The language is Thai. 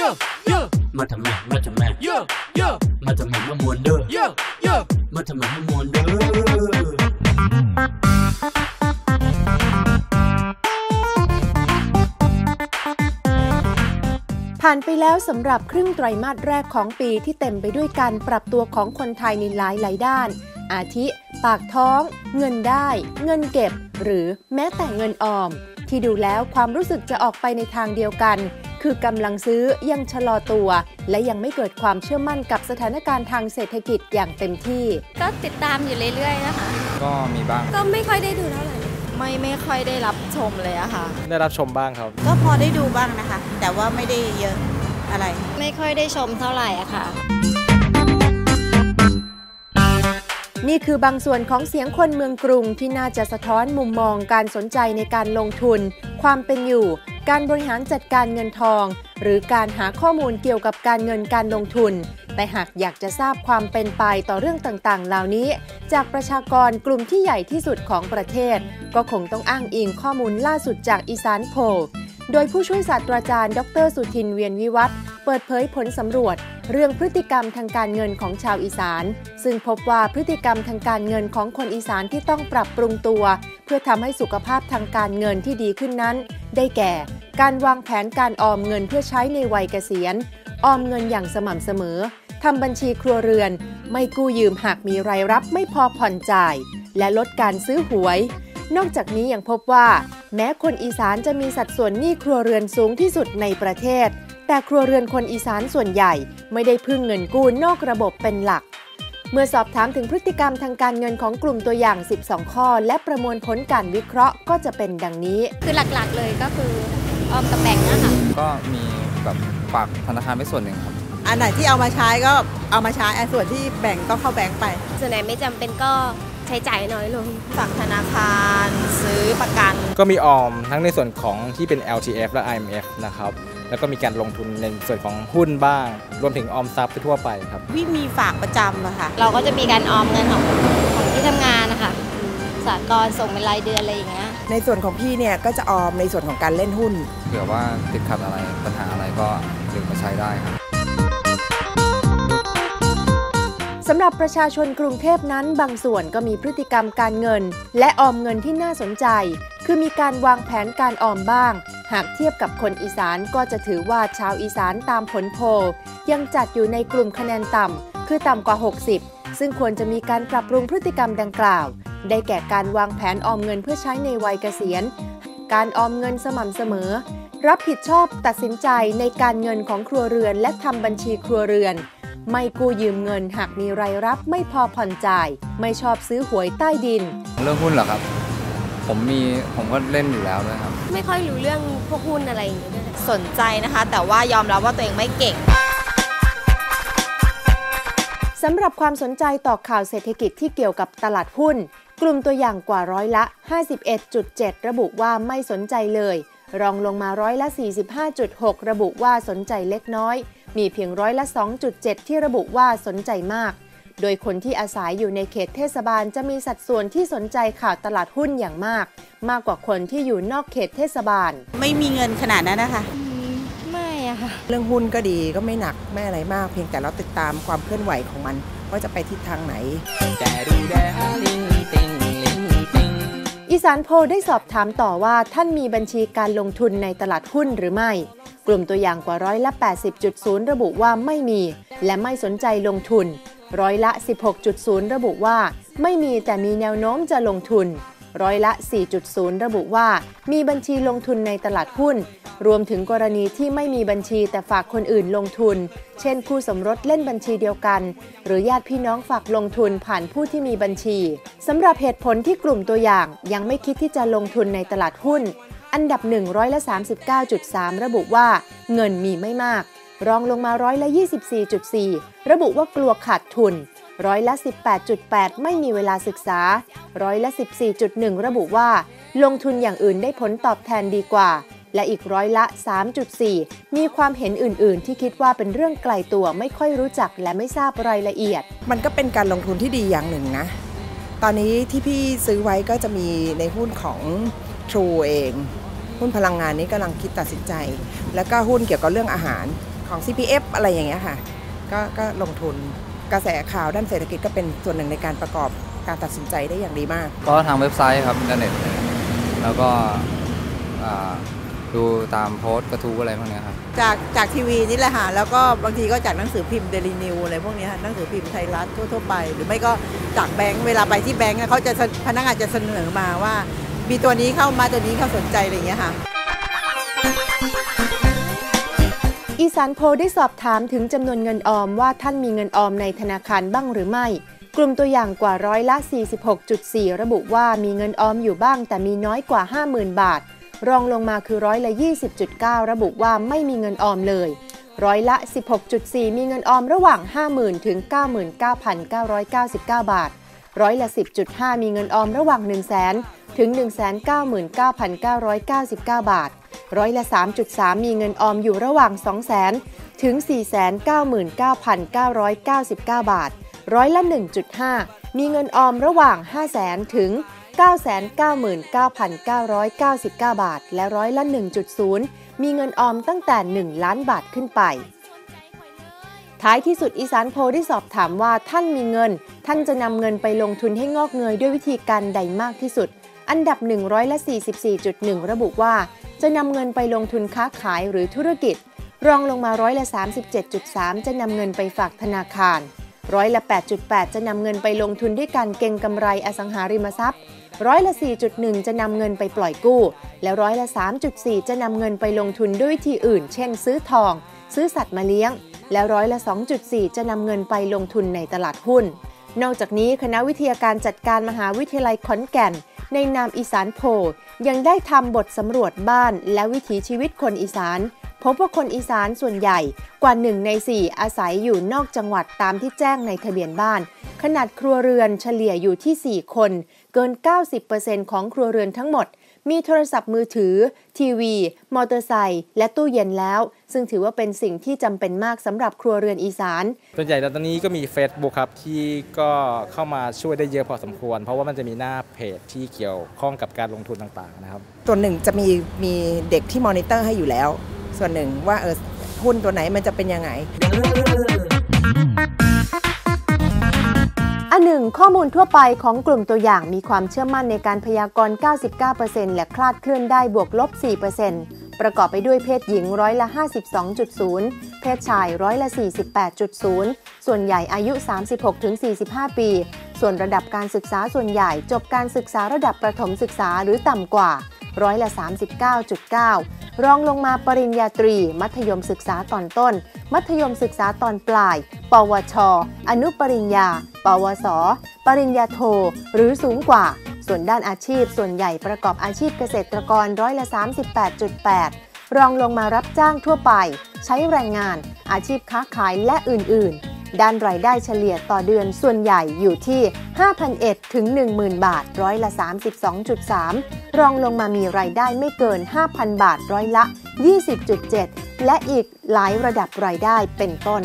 yeah, yeah, มาทำแม่มาทำแม่ yeah, yeah, มาทำแม่มามวนเด้อ yeah, yeah. มาทำแม่มามวนเด้อผ่านไปแล้วสำหรับครึ่งไตรมาสแรกของปีที่เต็มไปด้วยการปรับตัวของคนไทยในหลายหลายๆด้าน อาทิ ปากท้อง เงินได้ เงินเก็บ หรือแม้แต่เงินออม ที่ดูแล้วความรู้สึกจะออกไปในทางเดียวกัน คือกำลังซื้อยังชะลอตัว และยังไม่เกิดความเชื่อมั่นกับสถานการณ์ทางเศรษฐกิจอย่างเต็มที่ ก็ติดตามอยู่เรื่อยๆนะคะ ก็มีบ้าง ก็ไม่ค่อยได้ดูเท่าไหร่ไม่ไม่ค่อยได้รับชมเลยอะค่ะ ได้รับชมบ้างครับ ก็พอได้ดูบ้างนะคะ แต่ว่าไม่ได้เยอะอะไร ไม่ค่อยได้ชมเท่าไหร่อะค่ะ นี่คือบางส่วนของเสียงคนเมืองกรุงที่น่าจะสะท้อนมุมมองการสนใจในการลงทุน ความเป็นอยู่ การบริหารจัดการเงินทอง หรือการหาข้อมูลเกี่ยวกับการเงินการลงทุน แต่หากอยากจะทราบความเป็นไปต่อเรื่องต่างๆ เหล่านี้ จากประชากรกลุ่มที่ใหญ่ที่สุดของประเทศ ก็คงต้องอ้างอิงข้อมูลล่าสุดจากอีสานโพล โดยผู้ช่วยศาสตราจารย์ ดร สุทินเวียนวิวัฒน์เปิดเผยผลสำรวจ เรื่องพฤติกรรมทางการเงินของชาวอีสาน ซึ่งพบว่าพฤติกรรมทางการเงินของคนอีสานที่ต้องปรับปรุงตัว เพื่อทำให้สุขภาพทางการเงินที่ดีขึ้นนั้น ได้แก่ การวางแผนการออมเงินเพื่อใช้ในวัยเกษียณ ออมเงินอย่างสม่ำเสมอทำบัญชีครัวเรือน ไม่กู้ยืมหากมีรายรับไม่พอผ่อนจ่าย และลดการซื้อหวย นอกจากนี้ยังพบว่า แม้คนอีสานจะมีสัดส่วนหนี้ครัวเรือนสูงที่สุดในประเทศ แต่ครัวเรือนคนอีสานส่วนใหญ่ไม่ได้พึ่งเงินกู้นอกระบบเป็นหลัก เมื่อสอบถามถึงพฤติกรรมทางการเงินของกลุ่มตัวอย่าง 12 ข้อ และประมวลผลการวิเคราะห์ก็จะเป็นดังนี้ คือหลักๆ เลยก็คือออมกับแบงก์อะค่ะก็มีแบบฝากธนาคารไว้ส่วนหนึ่งครับอันไหนที่เอามาใช้ก็เอามาใช้อันส่วนที่แบ่งก็เข้าแบงค์ไป ส่วนไหนไม่จำเป็นก็ ใช้จ่ายน้อยลงฝากธนาคารซื้อประกัน ก็มีออมทั้งในส่วนของที่เป็น LTF และ IMF นะครับแล้วก็มีการลงทุนในส่วนของหุ้นบ้าง รวมถึงออมทรัพย์ทั่วไปครับวิมีฝากประจำอะค่ะ เราก็จะมีการออมเงินของของที่ทำงานนะคะสากลส่งเป็นรายเดือนอะไรอย่างเงี้ย ในส่วนของพี่เนี่ยก็จะออมในส่วนของการเล่นหุ้น เผื่อว่าติดขัดอะไรปัญหาอะไรก็ดึงมาใช้ได้ครับ สำหรับประชาชนกรุงเทพนั้นบางส่วนก็มีพฤติกรรมการเงิน และออมเงินที่น่าสนใจ คือมีการวางแผนการออมบ้าง หากเทียบกับคนอีสานก็จะถือว่าชาวอีสานตามผลโพลยังจัดอยู่ในกลุ่มคะแนนต่ำคือต่ำกว่า 60 ซึ่งควรจะมีการปรับปรุงพฤติกรรมดังกล่าว ได้แก่การวางแผนออมเงินเพื่อใช้ในวัยเกษียณ การออมเงินสม่ำเสมอ รับผิดชอบตัดสินใจในการเงินของครัวเรือน และทำบัญชีครัวเรือน ไม่กู้ยืมเงินหากมีรายรับไม่พอผ่อนจ่าย ไม่ชอบซื้อหวยใต้ดิน เรื่องหุ้นเหรอครับ ผมมีผมก็เล่นอยู่แล้วด้วยครับ ไม่ค่อยรู้เรื่องพวกหุ้นอะไรอย่างเงี้ยด้วยค่ะสนใจนะคะ แต่ว่ายอมรับว่าตัวเองไม่เก่งสำหรับความสนใจต่อข่าวเศรษฐกิจที่เกี่ยวกับตลาดหุ้น กลุ่มตัวอย่างกว่าร้อยละ 51.7 ระบุว่าไม่สนใจเลย รองลงมาร้อยละ 45.6 ระบุว่าสนใจเล็กน้อย มีเพียงร้อยละ 2.7 ที่ระบุว่าสนใจมาก โดยคนที่อาศัยอยู่ในเขตเทศบาลจะมีสัดส่วนที่สนใจข่าวตลาดหุ้นอย่างมาก มากกว่าคนที่อยู่นอกเขตเทศบาล ไม่มีเงินขนาดนั้นนะคะไม่อะค่ะเรื่องหุ้นก็ดีก็ไม่หนักไม่อะไรมาก เพียงแต่เราติดตามความเคลื่อนไหวของมันว่าจะไปทิศทางไหนอีสานโพลได้สอบถามต่อว่าท่านมีบัญชีการลงทุนในตลาดหุ้นหรือไม่ กลุ่มตัวอย่างกว่าร้อยละ80.0 ระบุว่าไม่มี และไม่สนใจลงทุน ร้อยละ 16.0 ระบุว่า ไม่มีแต่มีแนวโน้มจะลงทุน ร้อยละ 4.0 ระบุว่า มีบัญชีลงทุนในตลาดหุ้น รวมถึงกรณีที่ไม่มีบัญชีแต่ฝากคนอื่นลงทุน เช่นคู่สมรสเล่นบัญชีเดียวกัน หรือญาติพี่น้องฝากลงทุนผ่านผู้ที่มีบัญชีสำหรับเหตุผลที่กลุ่มตัวอย่างยังไม่คิดที่จะลงทุนในตลาดหุ้น อันดับ1ร้อยละ39.3 ระบุว่า เงินมีไม่มาก รองลงมาร้อยละ24.4 ระบุว่ากลัวขาดทุน ร้อยละ 18.8 ไม่มีเวลาศึกษา ร้อยละ 14.1 ระบุว่า ลงทุนอย่างอื่นได้ผลตอบแทนดีกว่า และอีกร้อยละ 3.4 มีความเห็นอื่น ๆ ที่คิดว่าเป็นเรื่องไกลตัวไม่ค่อยรู้จักและไม่ทราบรายละเอียด มันก็เป็นการลงทุนที่ดีอย่างหนึ่งนะ ตอนนี้ที่พี่ซื้อไว้ก็จะมีในหุ้นของ True เอง หุ้นพลังงานนี้กำลังคิดตัดสินใจ แล้วก็หุ้นเกี่ยวกับเรื่องอาหารของ CPF อะไรอย่างเงี้ยค่ะก็ก็ลงทุนกระแสข่าวด้านเศรษฐกิจก็เป็นส่วนหนึ่งในการประกอบการตัดสินใจได้อย่างดีมาก ก็ทางเว็บไซต์ครับอินเทอร์เน็ตเลยแล้วก็อ่าดูตามโพสต์กระทู้อะไรพวกเนี้ยครับ จากจากทีวีนี่แหละค่ะ แล้วก็บางทีก็จากหนังสือพิมพ์เดลินิวอะไรพวกเนี้ยหนังสือพิมพ์ไทยรัฐทั่วๆไป หรือไม่ก็จากแบงค์เวลาไปที่แบงค์อะเขาจะพนักงานจะเสนอมาว่า มีตัวนี้เข้ามาตัวนี้เขาสนใจอะไรอย่างเงี้ยค่ะ อีสานโพได้สอบถามถึงจำนวนเงินออมว่าท่านมีเงินออมในธนาคารบ้างหรือไม่ กลุ่มตัวอย่างกว่าร้อยละ 46.4 ระบุว่ามีเงินออมอยู่บ้าง แต่มีน้อยกว่า 50,000 บาท รองลงมาคือร้อยละ 20.9 ระบุว่าไม่มีเงินออมเลยร้อยละ 16.4 มีเงินออมระหว่าง 50,000 ถึง 99,999 บาท ร้อยละ 10.5 มีเงินออมระหว่าง 100,000 ถึง 199,999 บาท ร้อยละ 3.3 มีเงินออมอยู่ระหว่าง 200,000 ถึง 499,999 บาท ร้อยละ 1.5 มีเงินออมระหว่าง 500,000 ถึง 999,999 บาท และร้อยละ 1.0 มีเงินออมตั้งแต่ 1 ล้านบาทขึ้นไป ท้ายที่สุดอีสานโพลได้สอบถามว่าท่านมีเงิน ท่านจะนำเงินไปลงทุนให้งอกเงยด้วยวิธีการใดมากที่สุด อันดับ100ละ44.1 ระบุว่า จะนำเงินไปลงทุนค้าขายหรือธุรกิจ รองลงมาร้อยละ 37.3 จะนำเงินไปฝากธนาคารร้อยละ 8.8 จะนำเงินไปลงทุนด้วยการเก็งกำไรอสังหาริมทรัพย์ร้อยละ 4.1 จะนำเงินไปปล่อยกู้ และร้อยละ 3.4 จะนำเงินไปลงทุนด้วยวิธีอื่น เช่น ซื้อทอง ซื้อสัตว์มาเลี้ยง และร้อยละ 2.4 จะนำเงินไปลงทุนในตลาดหุ้น นอกจากนี้คณะวิทยาการจัดการมหาวิทยาลัยขอนแก่น ในนามอีสานโพยังได้ทำบทสำรวจบ้านและวิถีชีวิตคนอีสาน พบว่าคนอีสานส่วนใหญ่กว่า 1 ใน 4 อาศัยอยู่นอกจังหวัดตามที่แจ้งในทะเบียนบ้าน ขนาดครัวเรือนเฉลี่ยอยู่ที่ 4 คน เกิน 90%ของครัวเรือนทั้งหมด มีโทรศัพท์มือถือ ทีวี มอเตอร์ไซค์และตู้เย็นแล้ว ซึ่งถือว่าเป็นสิ่งที่จำเป็นมากสำหรับครัวเรือนอีสานส่วนใหญ่ตอนนี้ก็มี Facebook ครับที่ก็เข้ามาช่วยได้เยอะพอสมควร เพราะว่ามันจะมีหน้าเพจที่เกี่ยวข้องกับการลงทุนต่างๆนะครับส่วนหนึ่งจะมีมีเด็กที่มอนิเตอร์ให้อยู่แล้ว ส่วนหนึ่งว่าเออหุ้นตัวไหนมันจะเป็นยังไง อันหนึ่งข้อมูลทั่วไปของกลุ่มตัวอย่างมีความเชื่อมั่นในการพยากรณ์ 99%และคลาดเคลื่อนได้บวกลบ 4%ประกอบไปด้วยเพศหญิงร้อยละ 52.0 เพศชายร้อยละ 48.0 ส่วนใหญ่อายุ 36-45 ปี ส่วนระดับการศึกษาส่วนใหญ่จบการศึกษาระดับประถมศึกษาหรือต่ำกว่าร้อยละ 39.9 รองลงมาปริญญาตรี มัธยมศึกษาตอนต้น มัธยมศึกษาตอนปลาย ปวช อนุปริญญา ปวส ปริญญาโท หรือสูงกว่า ส่วนด้านอาชีพ ส่วนใหญ่ประกอบอาชีพเกษตรกรร้อยละ 38.8 รองลงมารับจ้างทั่วไป ใช้แรงงาน อาชีพค้าขายและอื่น ๆด้านรายได้เฉลี่ยต่อเดือนส่วนใหญ่อยู่ที่ 5,001ถึง10,000 บาท ร้อยละ 32.3 รองลงมามีรายได้ไม่เกิน 5,000 บาทร้อยละ 20.7 และอีกหลายระดับรายได้เป็นต้น